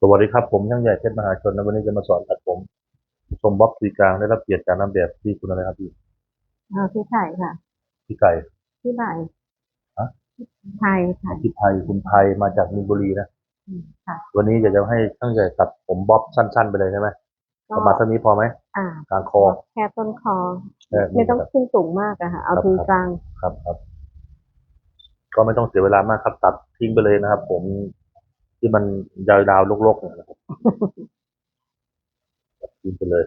สวัสดีครับผมช่างใหญ่เพชรมหาชนนะวันนี้จะมาสอนตัดผม ชมบ๊อบสีกลางได้รับเกียรติจากนางแบบที่คุณอะไรครับพี่เออพี่ไข่ค่ะพี่ไก่พี่ไผ่ฮะไทยไทยพี่ไทยคุณไทยมาจากมินบุรีนะอืมค่ะ วันนี้อยากจะให้ช่างใหญ่ตัดผมบ๊อบสั้น ๆ ไปเลยใช่ไหมก็ประมาณเท่านี้พอไหมอ่ากลางคอ แค่ต้นคอเออไม่ต้องขึ้นสูงมากอะค่ะ เอาครับทีกลางครับครับ ก็ไม่ต้องเสียเวลามากครับ ตัดทิ้งไปเลยนะครับ ผม ที่มันยาวๆลกๆเนี่ยนะครับตัดทิ้งไปเลย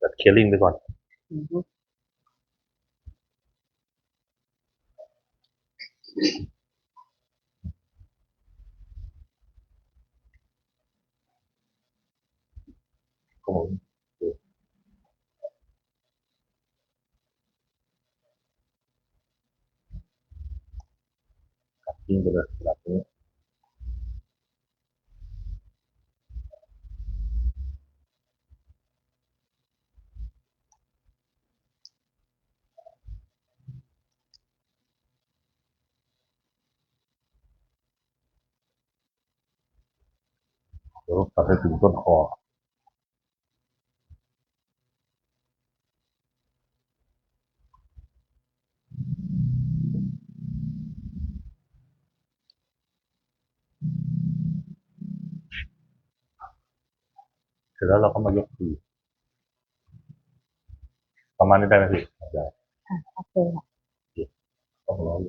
ตัดเคลิ่งไปก่อนอืมครับผมตัดทิ้งไปเลยแบบนี้ เดี๋ยว ตัดให้ถึงต้นคอเสร็จแล้วเราก็มายกทีประมาณนี้ได้ไหมพี่ได้โอเคค่ะ ต้องร้อย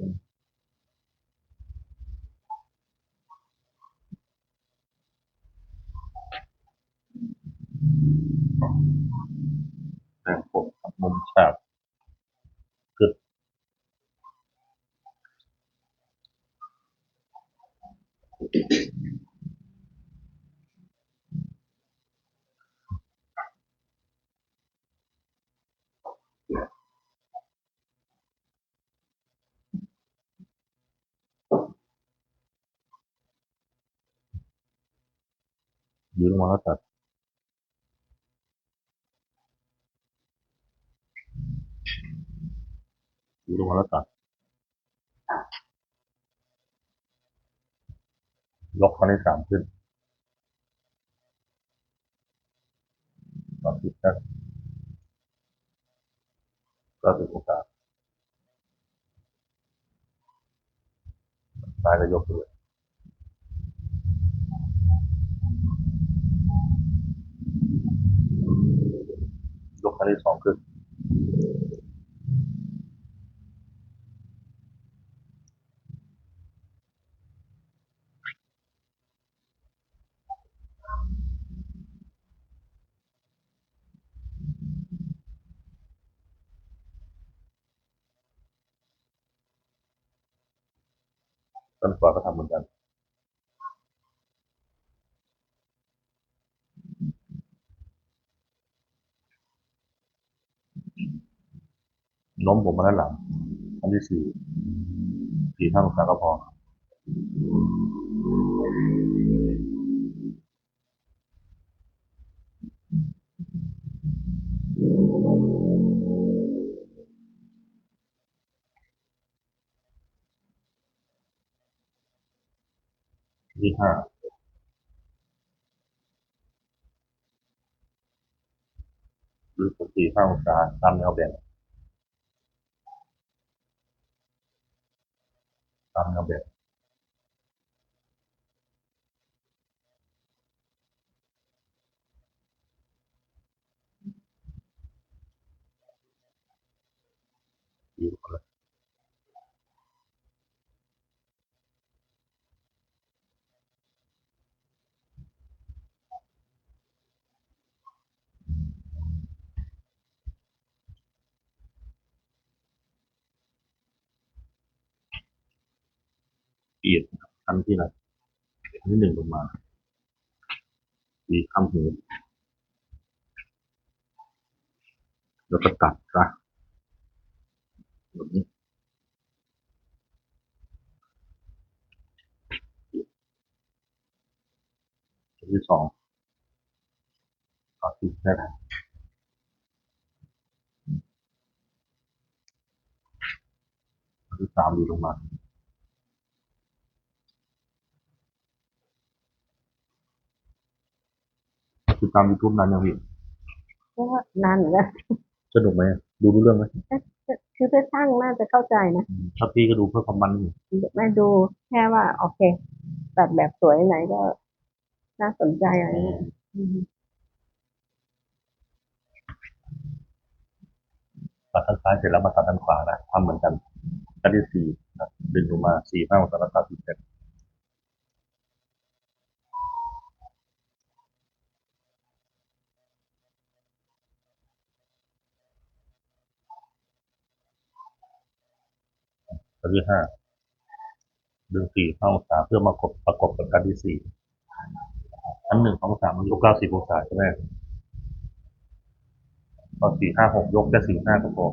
แต่งผมกับมุมฉากกึด ยืนลงมาแล้วตัดยืนลงมาแล้วตัดยกครั้งที่สามขึ้นต่อสิบนก็สิบองศาซ้ายก็ยกเลย ยกครั้งที่สองขึ้นต้นขวาก็ทำเหมือนกัน โน้มผมมาด้านหลัง อันที่สี่สี่ห้าองศาก็พอที่ห้าหรือสี่ห้าองศาตามแนวแบ่ง ตามแนวแบ่งอยู่คนละ เอียดชั้นที่ไหนชั้นที่หนึ่งลงมาดีข้ามหูแล้วก็ตัดซะแบบนี้ชั้นที่สองตัดติดไหนชั้นที่สามดีลงมา ตามยูทูบนานยังพี่ก็นานเหมือนกันสนุกไหมดูรู้เรื่องไหมคือเพื่อช่างน่าจะเข้าใจนะอืมถ้าพี่ก็ดูเพื่อความมันอยู่ไม่ดูแค่ว่า โอเคตัดแบบสวยไหนก็น่าสนใจอะไรเงี้ยอืมตัดทางซ้ายเสร็จแล้วมาตัดทางขวานะทำเหมือนกันกันที่สี่นะดึงลงมาสี่ห้าองศาแล้วตัดที่เสร็ กันที่ห้าดึงสี่ห้าองศาเพื่อมากบประกบกับกันที่สี่อันหนึ่งสองสามมันยกเก้าสิบองศาใช่ไหมตอนสี่ห้าหกยกแค่สี่ห้าก็พอ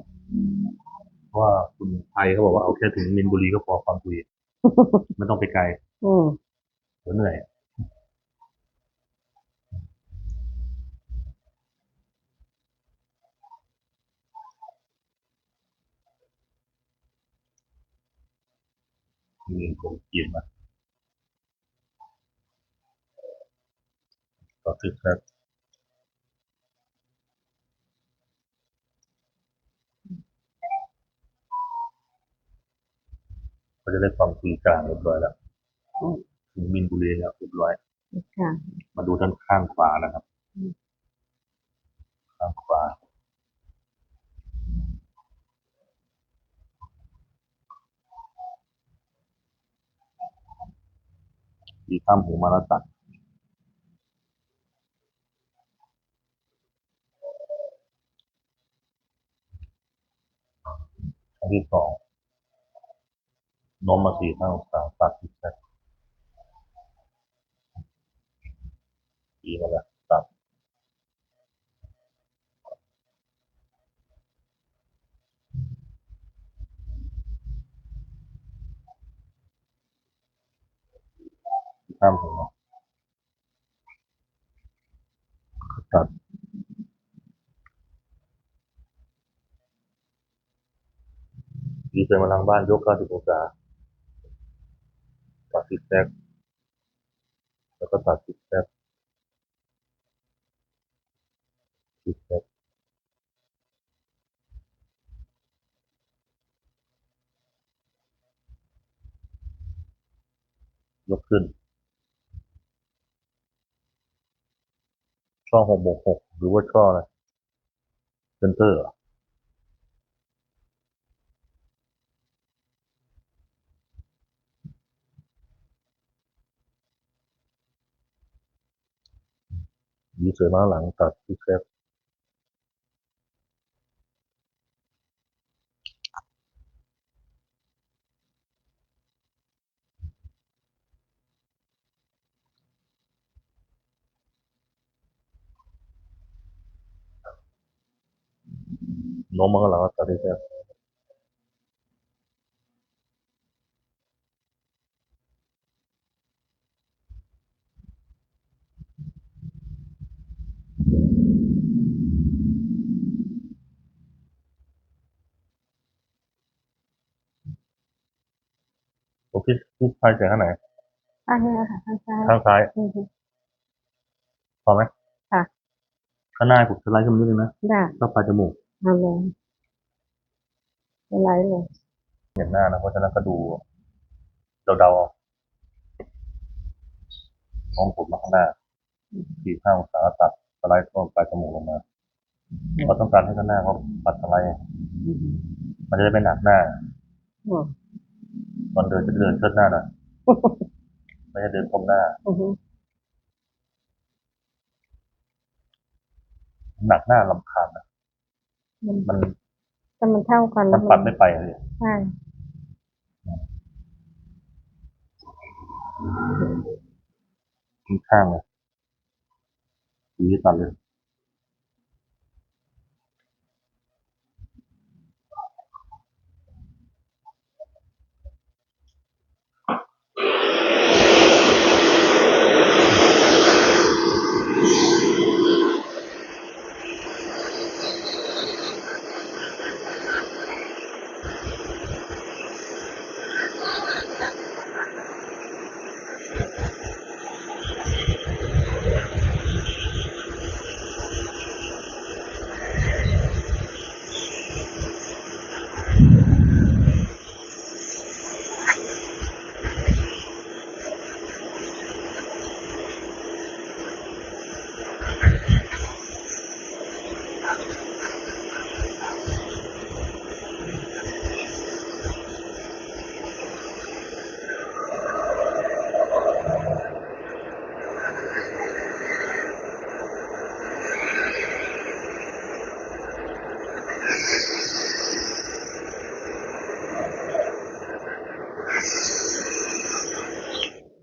เพราะว่าคุณไทยเขาบอกว่าเอาแค่ถึงมินบุรีก็พอความคุยไม่ต้องไปไกลอืมเดี๋ยวเหนื่อย มีผมกินมาก็คือครับก็จะได้ความคุยกลางเรียบร้อยแล้วอืมถึงมินบุรีแล้วเรียบร้อยค่ะมาดูด้านข้างขวานะครับอืมข้างขวา ดีข้ามหูมาแล้วตัดอันที่สองน้มมาสี่ห้าองศาตัดที่แท็กดีมาแล้ว ข้ามหัวตัดดีเซลมาทางบ้านยก90องศาตัดซิกแซกแล้วก็ตัดซิกแซกซิกแซกยกขึ้น ช่องหกบวกหกหรือว่าช่ออะไรเซนเตอร์ยีเสือมาหลังตัดที่แคบ โน้มมาข้างหลังแล้วตัดที่แคบโอเคที่พายเสียงข้างไหนอันนี้ค่ะข้างซ้ายข้างซ้ายอืมพอไหมค่ะข้างหน้าผมสไลด์ขึ้นมานิดนึงนะได้ ก็ปลายจมูก เอาเลยเป็นไรเลยเห็นหน้านะเพราะฉะนั้นก็ดูเดาๆเอามองผมมาข้างหน้าสี่ห้าองศาตัดสไลด์ต้นปลายจมูกลงมาเราต้องการให้ข้างหน้าเขาปัดสไลด์อืมมันจะได้ไม่หนักหน้าอืมตอนเดินจะเดินเชิดหน้าหน่อยไม่ใช่เดินก้มหน้าอืมหนักหน้าลำคาญนะ มันมันแต่มันเท่ากันมัแล้นวปัดไม่ไปเลยใช่ข้างๆเลยสีตัดเลย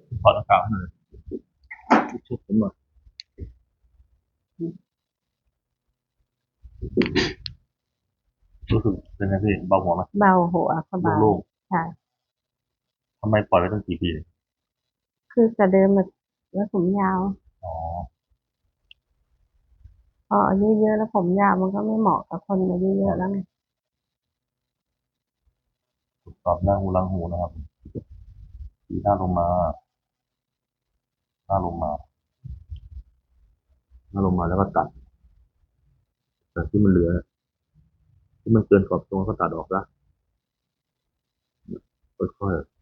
อ ถอดหน้ากากให้หน่อยชุบผมหน่อยรู้สึก เป็นไงพี่เบาหัวไหมเบาหัวสบายโล่งใช่ๆทำไมปล่อยไว้ตั้งกี่ปี คือแต่เดิมมันแล้วผมยาวอ๋อ พออายุเยอะแล้วผมยาวมันก็ไม่เหมาะกับคนอายุเยอะแล้วไงตรวจสอบหน้าหูหลังหูนะครับทีหน้าลงมา หน้าลงมา หน้าลงมาแล้วก็ตัด แต่ที่มันเหลือ ที่มันเกินขอบตรงก็ตัดออกละค่อยๆ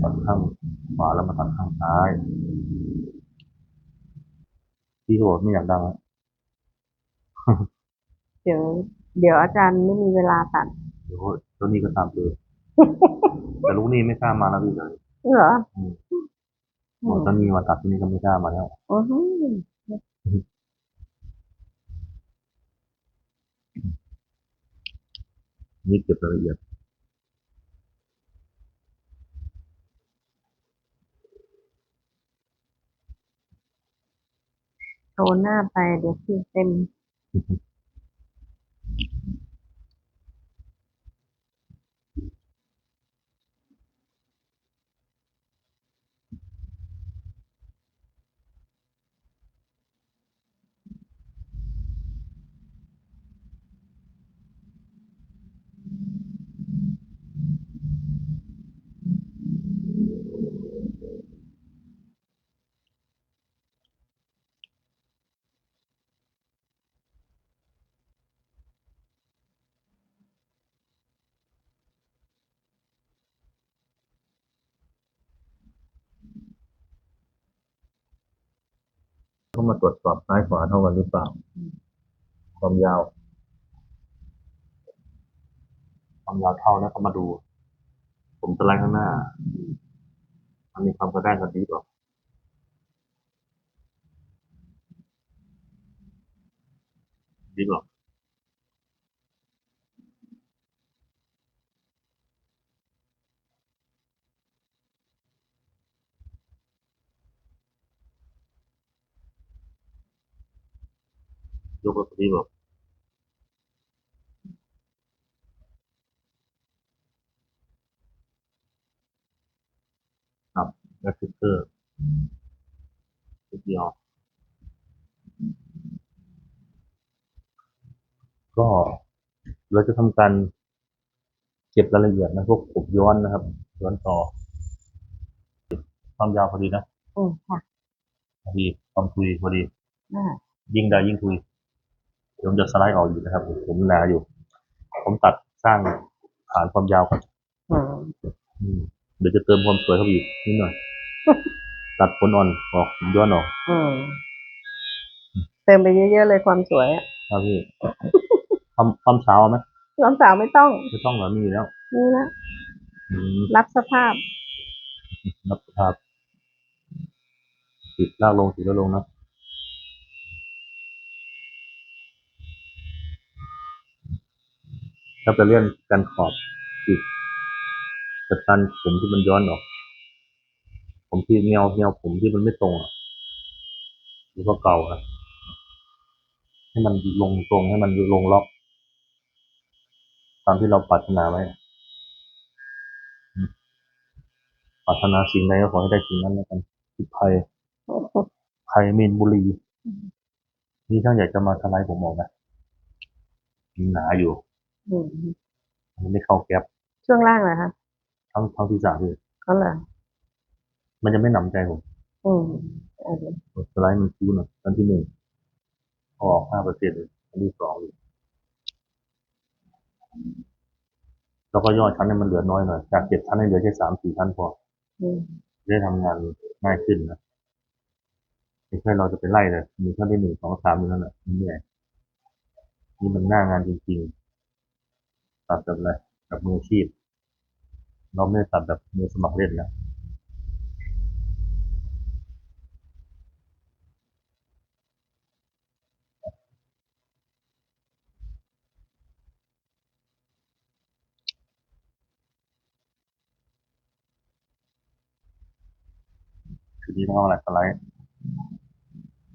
ตัดข้างขวาแล้วมาตัดข้างซ้ายพี่เขาบอกไม่อยากดังอะ เดี๋ยวเดี๋ยวอาจารย์ไม่มีเวลาตัดเดี๋ยวเจ้าหนี้ก็ตามเจอแต่ลูกหนี้ไม่กล้ามาแล้วพี่เลยเหรออืมบอกเจ้าหนี้มาตัดที่นี่ก็ไม่กล้ามาแล้วอือหือนี่เก็บรายละเอียดโชว์หน้าไปเดี๋ยวคิวเต็ม ก็มาตรวจสอบซ้ายขวาเท่ากันหรือเปล่า ความยาว ความยาวเท่าแล้วก็มาดู ผมสไลด์ข้างหน้า มันมีความกระด้างกระดีกว่าดีกว่ากแบบดีกว่าครับแบ็คฟิกเกอ ร์นิดเดียวก็เราจะทำการเก็บรายละเอียดนะพวกผมย้อนนะครับ ย้อนต่อความยาวพอดีนะอืมค่ะพอดีความทุยพอดี อ่ายิ่งได้ยิ่งทุยเดี๋ยว ผมจะสไลด์ออกอยู่นะครับ ผมหนาอยู่ ผมตัดสร้างฐานความยาวก่อนอืมอืมเดี๋ยวจะเติมความสวยเข้าไปอีกนิดหน่อย ตัดผลอ่อนออกย้อนออกอืมเติมไปเยอะๆเลยความสวยอะครับพี่ความความสาวเอาไหมน้องสาวไม่ต้องไม่ต้องเหรอมีอยู่แล้วนี่นะอืมรับสภาพ รับสภาพติดลากลงติดแล้วลงนะ ถ้าจะเลี่ยนกันขอบติดกับการผมที่มันย้อนออก ผมที่แนวแนวผมที่มันไม่ตรงอะหรือว่าเก่าอะให้มันลงตรงให้มันลงล็อก ตามที่เราปรารถนาไว้อืมปรารถนาสิ่งใดก็ขอให้ได้สิ่งนั้นแล้วกันทิภัยภัยมีนบุรี นี่ถ้าอยากจะมาทลายผมออกนะมีหนาอยู่ อืมมันไม่เข้าแก๊ปช่วงล่างเหรอคะทั้งทั้งที่สามเลยก็เหรอมันจะไม่หนำใจผมอืมเออสไลด์มันคิ้วหน่อยอันที่หนึ่งออกห้าเปอร์เซ็นต์เลยอันที่สองเลยแล้วก็ย่อชั้นให้มันเหลือน้อยหน่อยจากเจ็ดชั้นให้เหลือแค่สามสี่ชั้นพออืมจะได้ทำงานง่ายขึ้นนะไม่ใช่เราจะไปไล่เลยมีชั้นที่หนึ่งสองสามอยู่นั่นแหละมันเหนื่อยนี่มันหน้างานจริงๆ ตัดแบบอะไรกับมืออาชีพ เราไม่ได้ตัดแบบมือสมัครเล่นแล้คือนี้มันก็หนัสไลด์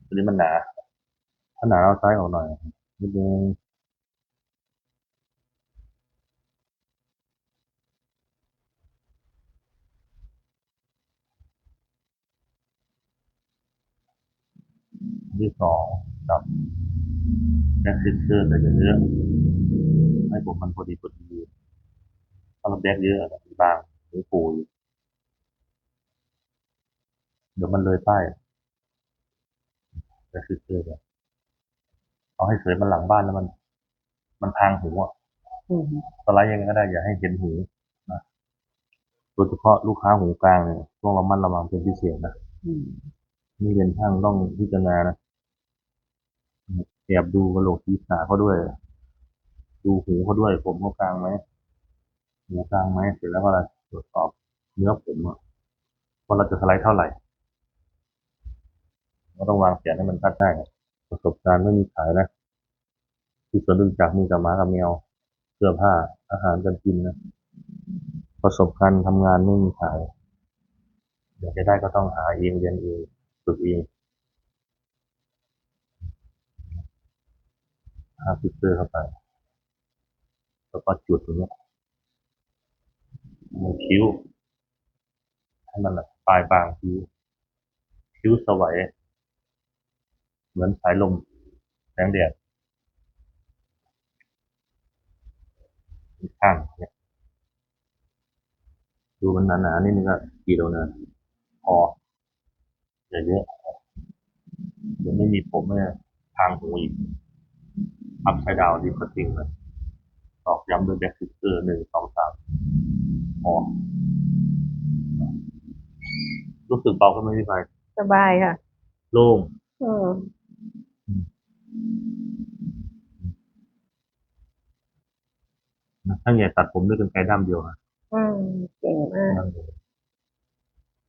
ตัวนี้มันหนา ถ้าหนาเราใช้ออกหน่อยนิดนึง ที่สองกับแบ็คซิสเตอร์แต่เยอะๆให้ผมมันพอดีพอดีถ้าเราแบ็คเยอะอะบางหรือปูอยู่เดี๋ยวมันเลยป้ายแบ็คซิสเตอร์เลยเอาให้สวยมันหลังบ้านแล้วมัน มันพรางหูอะอืมสไลด์ยังไงก็ได้อย่าให้เห็นหูนะโดยเฉพาะลูกค้าหูกลางเนี่ยต้องระมัดระวังเป็นพิเศษนะอืมนี่เรียนช่างต้องพิจารณานะ แอบดูกระโหลกศีรษะเขาด้วย ดูหูเขาด้วย ผมเขากลางไหมหูกลางไหมเสร็จแล้วก็อะไรตรวจสอบเนื้อผมอะว่าเราจะสไลด์เท่าไหร่ก็ต้องวางแผนให้มันคัดได้ประสบการณ์ไม่มีขายนะ ที่สวนดุจักมีกับหม้ากับแมวเสื้อผ้าอาหารการกินนะประสบการณ์ทำงานไม่มีขายอยากจะได้ก็ต้องหาเองเรียนเองฝึกเอง หาฟิกเตอร์เข้าไปแล้วก็จุดตรงนี้มือคิ้ว ให้มันแบบปลายบางคิ้ว คิ้วสวยเหมือนสายลมแสงแดดข้างเนี่ยดูมันหนาๆนี่มันก็กี่โลนะพออย่าเยอะเดี๋ยวไม่มีผมเนี่ยทางหูอีก อัพไซด์ดาวดีกว่าจริงเลยตอกย้ำด้วยแบ็คซิสเตอร์หนึ่งสองสามพอรู้สึกเบาขึ้นไหมพี่ไฟสบายค่ะ โล่งอืมนะถ้าใหญ่ตัดผมด้วยกันไกรด้ามเดียวนะอืมเก่งมาก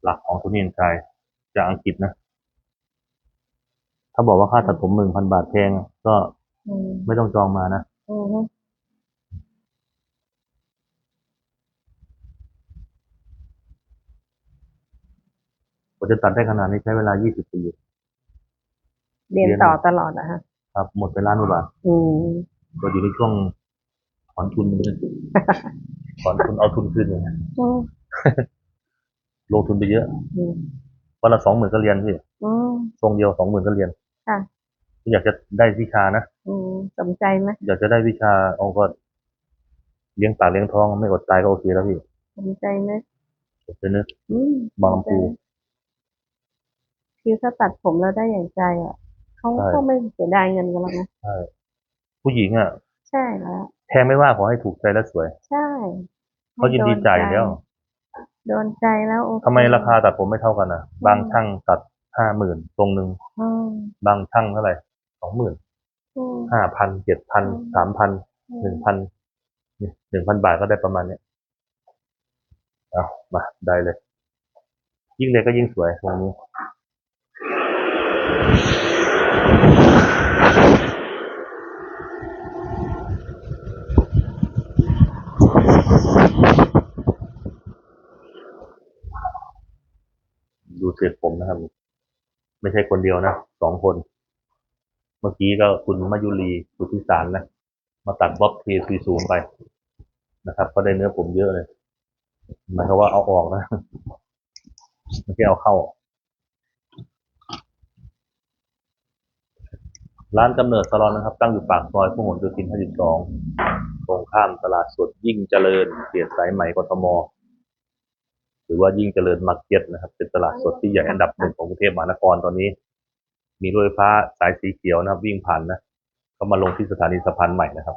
หลักของทุนเรียนไกรจากอังกฤษนะ ถ้าบอกว่าค่าตัดผมหนึ่งพันบาทแพงก็ อืมไม่ต้องจองมานะอืมกว่าจะตัดได้ขนาดนี้ใช้เวลา 20 ปี เรียนต่อตลอดนะฮะ ครับ หมดไปล้านกว่าบาทอืมก็อยู่ในช่วงถอนทุนเลยถอนทุนเอาทุนคืนเลยอืมลงทุนไปเยอะอืมวันละสองหมื่นก็เรียนพี่อืมทรงเดียวสองหมื่นก็เรียนค่ะ อยากจะได้วิชานะอืม สนใจไหมอยากจะได้วิชาเอาก็เลี้ยงปากเลี้ยงท้องไม่อดตายก็โอเคแล้วพี่สนใจไหมผมจะนึกอืมบางลำพูคือถ้าตัดผมแล้วได้อย่างใจอะเขาใช่ก็ไม่เสียดายเงินกันแล้วนะใช่ผู้หญิงอะ ใช่แล้วแพงไม่ว่าขอให้ถูกใจและสวย ใช่เขายินดีจ่ายอยู่แล้วโดนใจแล้วโอเคทำไมราคาตัดผมไม่เท่ากันนะบางช่างตัดห้าหมื่นตรงหนึ่งอืมบางช่างเท่าไหร่สองหมื่นอืม ห้าพันเจ็ดพันสามพันหนึ่งพันหนึ่งพันบาทก็ได้ประมาณเนี้ยเอามาได้เลย ยิ่งเล็กก็ยิ่งสวยตรงนี้ดูเสร็จผมนะครับ ไม่ใช่คนเดียวนะสองคน เมื่อกี้ก็คุณมายุรีสุทธิสารนะ มาตัดบ๊อบเทซีซูมไปนะครับ ก็ได้เนื้อผมเยอะเลยหมายความว่าเอาออกนะไม่ใช่เอาเข้า ร้านกำเนิดสลอนนะครับ ตั้งอยู่ปากซอยพหลโยธิน52ตรงข้ามตลาดสดยิ่งเจริญเขตสายไหมกทมหรือว่ายิ่งเจริญมาร์เก็ตนะครับ เป็นตลาดสดที่ใหญ่อันดับหนึ่งของกรุงเทพมหานครตอนนี้ มีรถไฟฟ้าสายสีเขียวนะครับ วิ่งผ่านนะก็มาลงที่สถานีสะพานใหม่นะครับ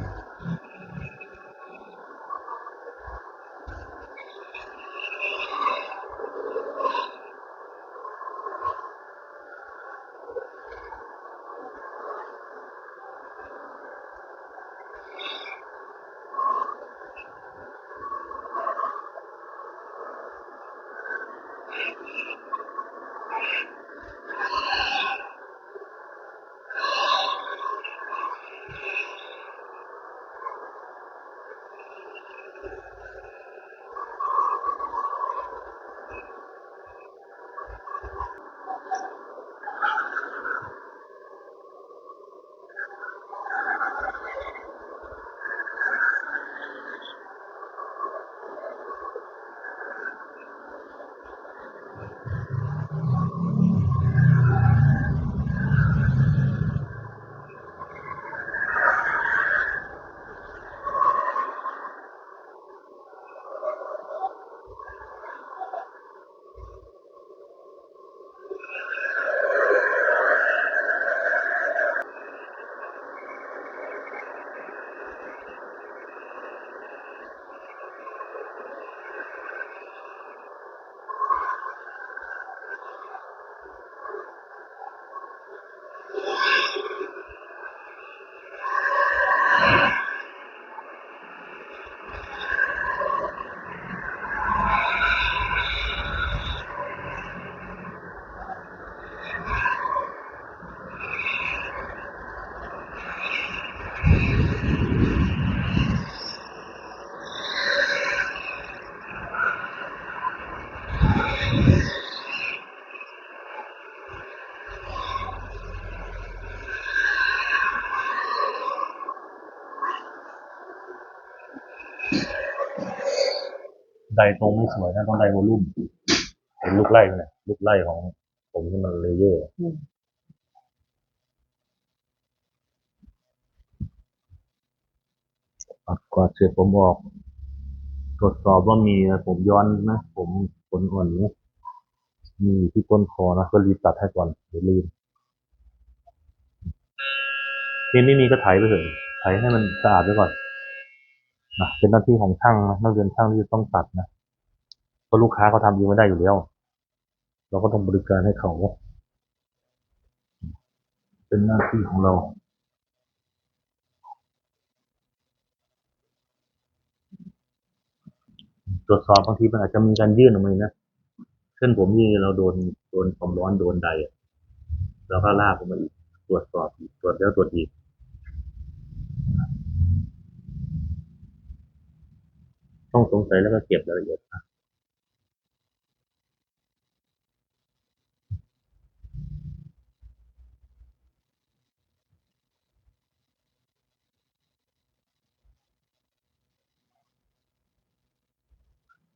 ดตรงไม่สวยนะต้องไดโวลุ่มเป็นลูกไล่เนี่ยลูกไล่ของ ผมที่มันเลเยอร์อืมปัดกวาดเสร็จผมออก ตรวจสอบว่ามีนะผมย้อนนะ ผมขนอ่อนนี้มีที่ก้นคอนะก็รีบตัดให้ก่อนเดี๋ยวลืมนี่ไม่มีก็ไถไปเถอะไถให้มันสะอาดไว้ก่อน นะเป็นหน้าที่ของช่างนะนักเรียนช่างที่จะต้องตัดนะเพราะลูกค้าเขาทำเองไม่ได้อยู่แล้ว เราก็ต้องบริการให้เขา เป็นหน้าที่ของเราตรวจสอบบางทีมันอาจจะมีการยื่นออกมานะเช่นผมนี่เราโดนโดนความร้อนโดนใดอะแล้วก็ลากออกมาอีกตรวจสอบอีกตรวจแล้วตรวจอีก ต้องสงสัยแล้วก็เก็บรายละเอียดนะ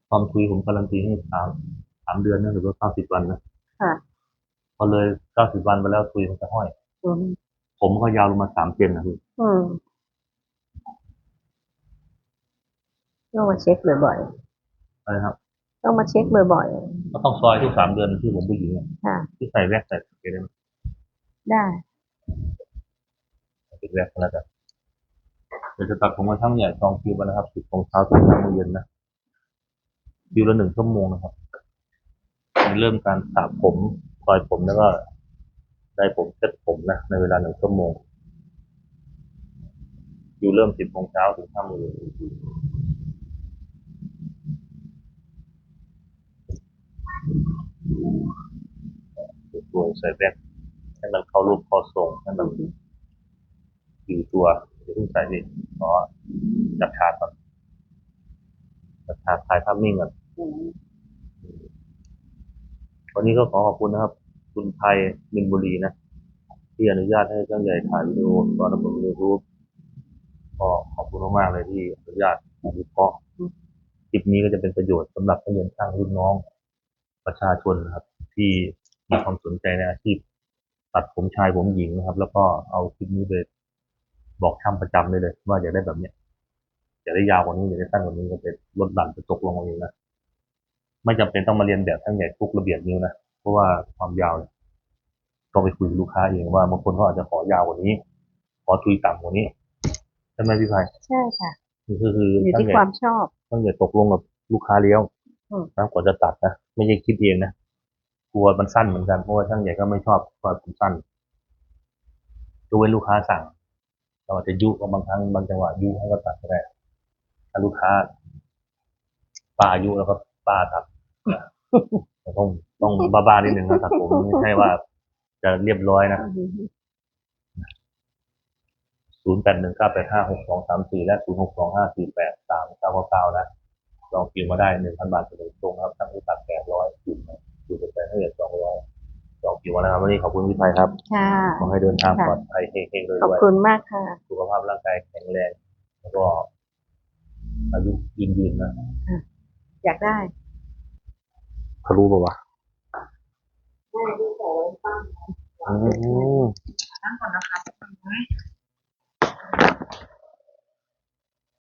ความคุยผมการันตีให้สามสามเดือนนะหรือว่าเก้าสิบวันนะค่ะ พอเลยเก้าสิบวันไปแล้วคุยมันจะห้อยอืมผมก็ยาวลงมาสามเซนนะพี่ อืม ต้องมาเช็คบ่อยใช่ครับ ๆต้องมาเช็คบ่อยก็ต้องซอยทุกสามเดือนที่ผมผู้หญิงอะๆค่ะ ที่ใส่แว็กใส่ไปได้ไหมได้ติดแว็กก็แล้วกันเดี๋ยวจะตัดผมมาทั้งใหญ่สองคิวกันนะครับสิบโมงเช้าถึงห้าโมงเย็นนะคิวละหนึ่งชั่วโมงนะครับเริ่มการสระผมซอยผมแล้วก็ได้ผมเซ็ตผมนะในเวลาหนึ่งชั่วโมงคิวเริ่มสิบโมงเช้าถึงห้าโมงเย็น ตัวใส่แว็กให้มันเข้ารูปเข้าทรงให้มันอยู่ตัวเดี๋ยวเพิ่งใส่ดิขอจัดฉากก่อนจัดฉากถ่ายภาพนิ่งก่อนวันนี้ก็ขอขอบคุณนะครับ คุณไทยมินบุรีนะ ที่อนุญาตให้ช่างใหญ่ถ่ายวิดีโอตอนบนยูทูบก็ขอบคุณมากๆเลยที่อนุญาตวิเคราะห์คลิปนี้ก็จะเป็นประโยชน์สำหรับนักเรียนช่างรุ่นน้อง ประชาชนนะครับ ที่มีความสนใจในอาชีพตัดผมชายผมหญิงนะครับ แล้วก็เอาคลิปนี้ไปบอกช่างประจำได้เลย ว่าอยากได้แบบเนี้ยอยากได้ยาวกว่านี้อยากได้สั้นกว่านี้ก็ไปลดหลั่นไปตกลงเอาเองนะไม่จำเป็นต้องมาเรียนแบบช่างใหญ่ทุกระเบียบนิ้วนะเพราะว่าความยาวเนี่ยต้องไปคุยกับลูกค้าเองว่าบางคนเขาอาจจะขอยาวกว่านี้ ขอทุยต่ำกว่านี้ใช่ไหมพี่ภัยใช่ค่ะนี่ก็คืออยู่ช่างที่ใหญ่ความชอบต้องอย่าตกลงกับลูกค้าเลี้ยวอืม นะกว่าจะตัดนะ ไม่ใช่คิดเองนะกลัวมันสั้นเหมือนกันเพราะว่าช่างใหญ่ก็ไม่ชอบความสั้นยกเว้นลูกค้าสั่งเราอาจจะยุกบางครั้งบางจังหวะยุให้ก็ตัดก็ได้ถ้าลูกค้าป้ายุแล้วก็ป้าตัดต่ต้องต้องบ้าๆนิดนึงนะตัดผมไม่ใช่ว่า จะเรียบร้อยนะศูนย์แปดหนึ่งเก้าแปดห้าหกสองสามสี่และศูนย์หกสองห้าสี่แปดสามเก้าเก้านะ ลองคิวมาได้หนึ่งพันบาทถึงตรงครับทั้งที่ตัดแปดร้อยคิวนะคิวไปให้เหลือสองร้อยลองคิวมานะครับวันนี้ขอบคุณพี่ไพครับค่ะขอให้เดินทางค่ะปลอดภัยเฮงๆรวยขอบๆคุณมากค่ะ สุขภาพร่างกายแข็งแรง แล้วก็อายุยืนๆนะอยากได้เขารู้ป่าวะอืมนั่งก่อนนะคะ